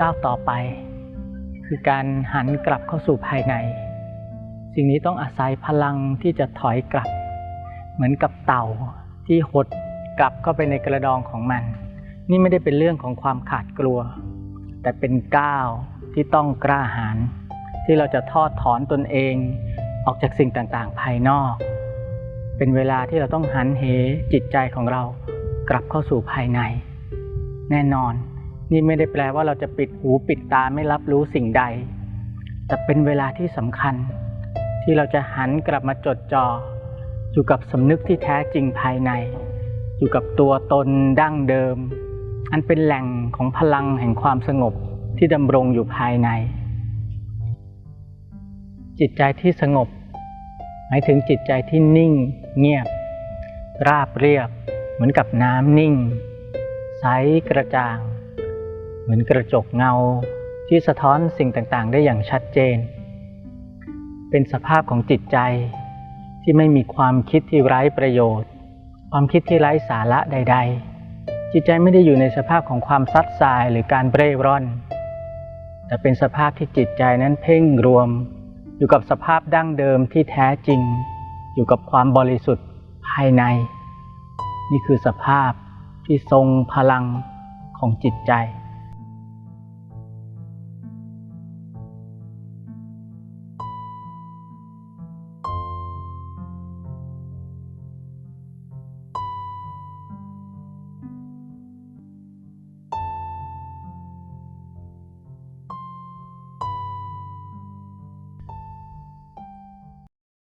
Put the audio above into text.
ก้าวต่อไป คือการหันกลับเข้าสู่ภายใน สิ่งนี้ต้องอาศัยพลังที่จะถอยกลับ เหมือนกับเต่าที่หดกลับเข้าไปในกระดองของมัน นี่ไม่ได้เป็นเรื่องของความขาดกลัว แต่เป็นก้าวที่ต้องกล้าหาญที่เราจะทอดถอนตนเองออกจากสิ่งต่างๆ ภายนอก เป็นเวลาที่เราต้องหันเหจิตใจของเรากลับเข้าสู่ภายใน แน่นอน นี่ไม่ได้แปลว่าเราจะปิดหูปิดตาไม่รับรู้สิ่งใด แต่เป็นเวลาที่สำคัญ ที่เราจะหันกลับมาจดจ่ออยู่กับสำนึกที่แท้จริงภายใน อยู่กับตัวตนดั้งเดิม อันเป็นแหล่งของพลังแห่งความสงบที่ดำรงอยู่ภายใน จิตใจที่สงบ หมายถึงจิตใจที่นิ่ง เงียบ ราบเรียบ เหมือนกับน้ำนิ่ง ใสกระจ่าง เหมือนกระจกเงาที่สะท้อนสิ่งต่างๆ ได้อย่างชัดเจน เป็นสภาพของจิตใจที่ไม่มีความคิดที่ไร้ประโยชน์ ความคิดที่ไร้สาระใด ๆ จิตใจไม่ได้อยู่ในสภาพของความซัดสายหรือการเบร่ร่อน แต่เป็นสภาพที่จิตใจนั้นเพ่งรวม อยู่กับสภาพดั้งเดิมที่แท้จริง อยู่กับความบริสุทธิ์ภายใน นี่คือสภาพที่ทรงพลังของจิตใจ